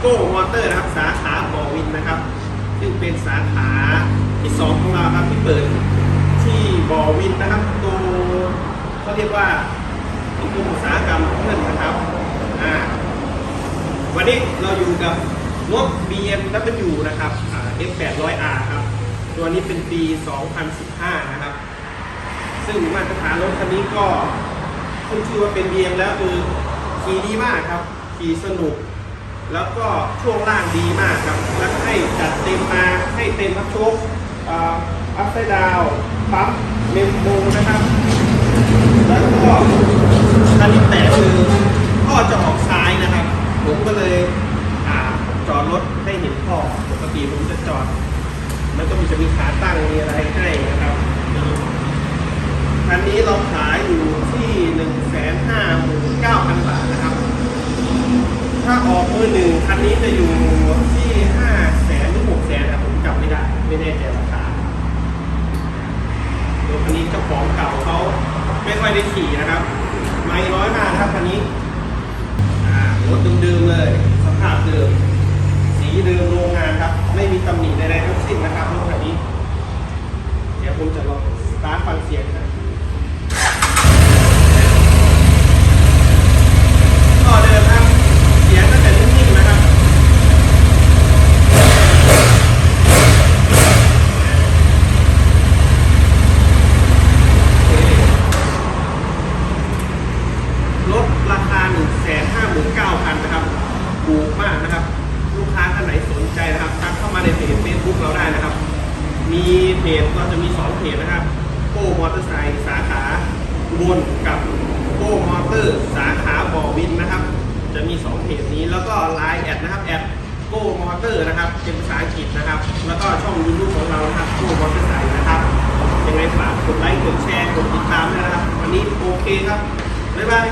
โก้มอเตอร์นะครับสาขาบอวินนะครับ ซึ่งเป็นสาขาที่สองของเราครับที่เปิดที่บอวินนะครับตัวเขาเรียกว่านิคมอุตสาหกรรมเพื่อนนะครับอ่าวันนี้เราอยู่กับรถ BMW นะครับอ่า F800R ครับ ตัวนี้เป็นปี 2015 นะครับ ซึ่งมาตรฐานรถคันนี้ก็ขึ้นชื่อว่าเป็น BM แล้วคือขี่ดีมากครับ ขี่สนุก แล้วก็ช่วงล่างดีมากครับ แล้วให้จัดเต็มมาให้เต็มพับโชคอัพไซด์ดาวปั๊มเมมโมนะครับ แล้วก็คันนี้แต่คือพ่อจะออกซ้ายนะครับ ผมก็เลยอจอดรถให้เห็นพ่อปกติผมจะจอดแล้วก็มีจะมีขาตั้งมีอะไรให้นะครับคันนี้เราขายอยู่ที่1 5 9 0 0 0บาทนะครับ ถ้าออกมือหนึ่งคันนี้จะอยู่ที่ห้าแสนหรือหกแสนครับผมจำไม่ได้ ไม่แน่ใจราคาตัวคันนี้เจ้าของเก่าเขาไม่ค่อยได้ขี่นะครับ ไม่น้อยมานะครับคันนี้รถเดิมๆเลย สภาพเดิม สีเดิมโรงงานครับ ไม่มีตำหนิใดๆทั้งสิ้นนะครับรถคันนี้ เดี๋ยวผมจะลองสตาร์ทฟังเสียงนะก็เดิมครับ เสียงก็จะนิ่งๆนะครับ ลดราคา 1 5 9 0 0 0นะครับ ถูกมากนะครับ ลูกค้าท่านไหนสนใจนะครับทัก เข้ามาในเพจเฟซบุ๊กเราได้นะครับ มีเพจเราจะมี2เพจนะครับโก้มอเตอร์ไซค์สาขาอุบนกับโก้มอเตอร์สาขาบ่อวินนะครับ จะมี 2เพจนี้แล้วก็ไลน์แอดนะครับแอดโก้มอเตอร์นะครับเป็นภาษาอังกฤษนะครับ แล้วก็ช่องยูทูบของเรานะครับโก้มอเตอร์ไซค์นะครับยังไงฝากกดไลค์กดแชร์กดติดตามด้วยนะครับ วันนี้โอเคครับบ๊ายบาย